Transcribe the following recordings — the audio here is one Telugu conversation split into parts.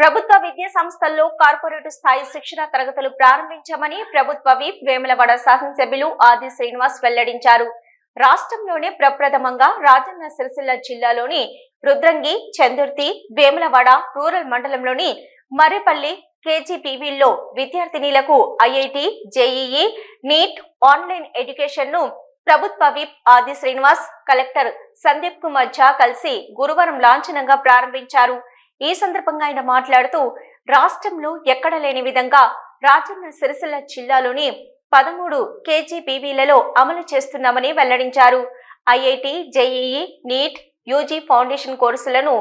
ప్రభుత్వ విద్యా సంస్థల్లో కార్పొరేట్ స్థాయి శిక్షణ తరగతులు ప్రారంభించామని ప్రభుత్వ విప్ వేములవాడ శాసనసభ్యులు ఆది శ్రీనివాస్ వెల్లడించారు. రాష్ట్రంలోనే ప్రప్రథమంగా రాజన్న సిరిసిల్ల జిల్లాలోని రుద్రంగి చందుర్తి వేములవాడ రూరల్ మండలంలోని మర్రిపల్లి కేజీపీవీల్లో విద్యార్థినీలకు ఐఐటి జేఈఈ నీట్ ఆన్లైన్ ఎడ్యుకేషన్ను ప్రభుత్వ విప్ ఆది శ్రీనివాస్ కలెక్టర్ సందీప్ కుమార్ ఝా కలిసి గురువారం లాంఛనంగా ప్రారంభించారు. ఈ సందర్భంగా ఆయన మాట్లాడుతూ రాష్ట్రంలో ఎక్కడ లేని విధంగా రాజన్న సిరిసిల్ల జిల్లాలోని పదమూడు కేజీపీవీలలో అమలు చేస్తున్నామని వెల్లడించారు. IIT JEE NEET UG foundation కోర్సులను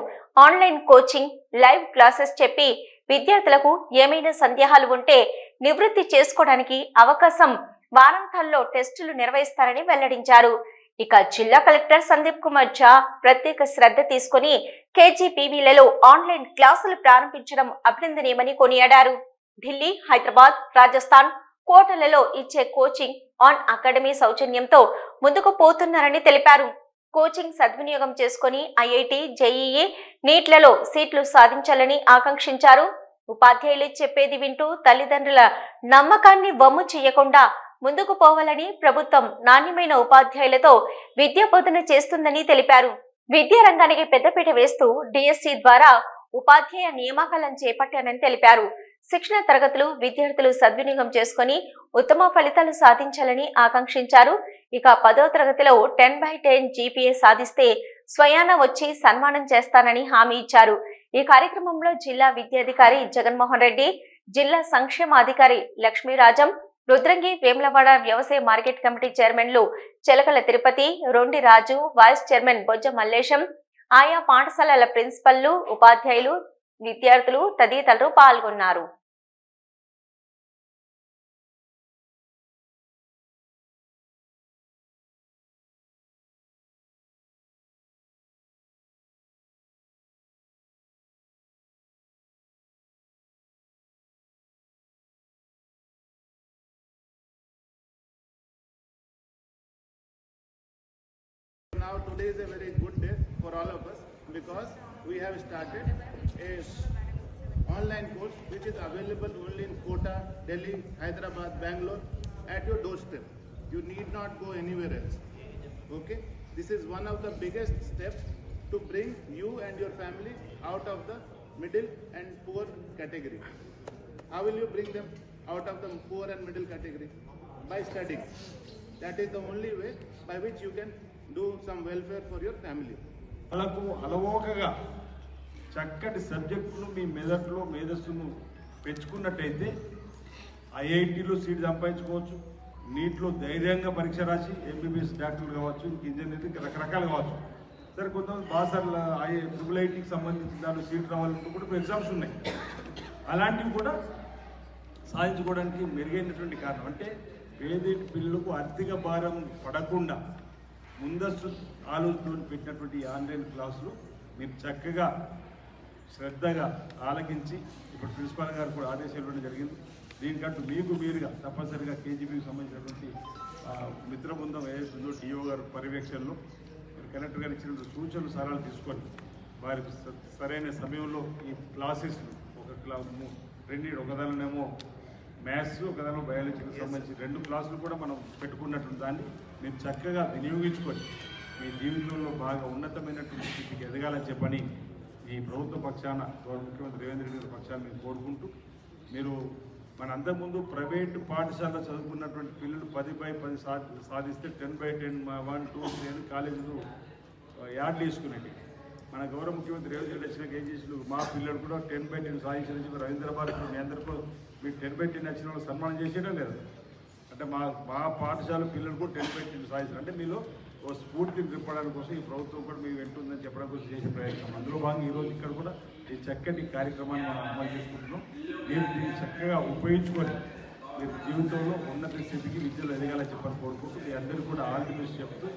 ఆన్లైన్ కోచింగ్ లైవ్ క్లాసెస్ చెప్పి విద్యార్థులకు ఏమైనా సందేహాలు ఉంటే నివృత్తి చేసుకోవడానికి అవకాశం వారాంతాల్లో టెస్టులు నిర్వహిస్తారని వెల్లడించారు. ఇక జిల్లా కలెక్టర్ సందీప్ కుమార్ ఝా ప్రత్యేక శ్రద్ధ తీసుకుని కేజీపీవీలలో ఆన్లైన్ క్లాసులు ప్రారంభించడం అభినందనీయమని కొనియాడారు. ఢిల్లీ హైదరాబాద్ రాజస్థాన్ కోటలలో ఇచ్చే కోచింగ్ ఆన్ అకాడమీ సౌజన్యంతో ముందుకు పోతున్నారని తెలిపారు. కోచింగ్ సద్వినియోగం చేసుకుని ఐఐటి జేఈఈ నీట్లలో సీట్లు సాధించాలని ఆకాంక్షించారు. ఉపాధ్యాయులు చెప్పేది వింటూ తల్లిదండ్రుల నమ్మకాన్ని వమ్ము చేయకుండా ముందుకు పోవాలని ప్రభుత్వం నాణ్యమైన ఉపాధ్యాయులతో విద్యా బోధన చేస్తుందని తెలిపారు. విద్యా రంగానికి పెద్దపీట వేస్తూ డిఎస్సి ద్వారా ఉపాధ్యాయ నియామకాలను చేపట్టానని తెలిపారు. శిక్షణ తరగతులు విద్యార్థులు సద్వినియోగం చేసుకుని ఉత్తమ ఫలితాలు సాధించాలని ఆకాంక్షించారు. ఇక పదో తరగతిలో టెన్ బై టెన్ జీపీఏ సాధిస్తే స్వయాన వచ్చి సన్మానం చేస్తానని హామీ ఇచ్చారు. ఈ కార్యక్రమంలో జిల్లా విద్యాధికారి జగన్మోహన్ రెడ్డి జిల్లా సంక్షేమాధికారి లక్ష్మీరాజం రుద్రంగి వేములవాడ వ్యవసాయ market committee chairmen Chelakala Tirupati Rondi Raju vice chairman Bojja Mallesham ఆయా పాఠశాలల ప్రిన్సిపల్లు ఉపాధ్యాయులు విద్యార్థులు తదితరులు పాల్గొన్నారు. Today is a very good day for all of us because we have started a online course which is available only in Kota, Delhi, Hyderabad, Bangalore at your doorstep. You need not go anywhere else. Okay? This is one of the biggest steps to bring you and your family out of the middle and poor category. How will you bring them out of the poor and middle category? By studying. That is the only way by which you can do some welfare for your family వాళ్ళకు అలవోకగా చక్కటి సబ్జెక్టును మీ మెదడులో మేధస్సును పెంచుకున్నట్టయితే ఐఐటిలో సీట్ సంపాదించుకోవచ్చు. నీటిలో ధైర్యంగా పరీక్ష రాసి ఎంబీబీఎస్ డాక్టర్లు కావచ్చు ఇంజనీరింగ్ రకరకాలు కావచ్చు. సరే కొంతమంది బాసర్ల ఐ ట్రిపుల్ ఐటీకి సంబంధించిన దాంట్లో సీట్ రావాలంటే కూడా ఇప్పుడు ఎగ్జామ్స్ ఉన్నాయి. అలాంటివి కూడా సాధించుకోవడానికి మెరుగైనటువంటి కారణం. అంటే పేదేటి పిల్లలకు ఆర్థిక భారం పడకుండా ముందస్తు ఆలోచనలు పెట్టినటువంటి ఆన్లైన్ క్లాసులు మీరు చక్కగా శ్రద్ధగా ఆలకించి ఇప్పుడు ప్రిన్సిపాల్ గారు కూడా ఆదేశాలు ఇవ్వడం జరిగింది. దీనికంటూ మీకు మీరుగా తప్పనిసరిగా కేజీబీకి సంబంధించినటువంటి మిత్ర బృందం ఏదైతుందో డిఓ గారు పర్యవేక్షణలో మీరు కలెక్టర్ గారు ఇచ్చిన సూచనలు సలహాలు తీసుకొని వారికి స- సరైన సమయంలో ఈ క్లాసెస్ ఒక క్లా రెండు ఒకదానినేమో మ్యాథ్స్ ఒకదానిలో బయాలజీకి సంబంధించి రెండు క్లాసులు కూడా మనం పెట్టుకున్నటువంటి దాన్ని మీరు చక్కగా వినియోగించుకొని మీ జీవితంలో బాగా ఉన్నతమైనటువంటి స్థితికి ఎదగాలని చెప్పని ఈ ప్రభుత్వ పక్షాన ముఖ్యమంత్రి రేవంత్ రెడ్డి గారి పక్షాన మేము కోరుకుంటూ మీరు మన అంతకుముందు ప్రైవేటు పాఠశాల చదువుకున్నటువంటి పిల్లలు పది బై పది సాధిస్తే ten by ten one two three అని కాలేజీలు యాడ్లు వేసుకునేవి మన గౌరవ ముఖ్యమంత్రి రేవంత్ రెడ్డి వచ్చినాక ఏం చేసిన మా పిల్లలు కూడా టెన్ బై టెన్ సాధించిన చెప్పి రవీంద్రబాద్ మీ అందరికీ మీరు టెన్ బై టెన్ వచ్చిన వాళ్ళు సన్మానం చేసేయడం లేదు. అంటే మా మా పాఠశాల పిల్లలు కూడా టెన్ బై టెన్ సాధించారు. అంటే మీలో ఓ స్ఫూర్తిని నింపడానికి కోసం ఈ ప్రభుత్వం కూడా మీ వింటుందని చెప్పడం కోసం చేసే ప్రయత్నం. అందులో భాగంగా ఈరోజు ఇక్కడ కూడా ఈ చక్కటి కార్యక్రమాన్ని మనం అమలు చేసుకుంటున్నాం. మీరు దీన్ని చక్కగా ఉపయోగించుకొని మీరు జీవితంలో ఉన్నత స్థితికి విద్యలో ఎదగాలని చెప్పని కోరుకుంటూ మీ అందరికీ కూడా ఆల్ ది చెప్తూ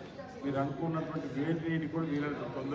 మీరు అనుకున్నటువంటి వేటిని కూడా మీరు తొందర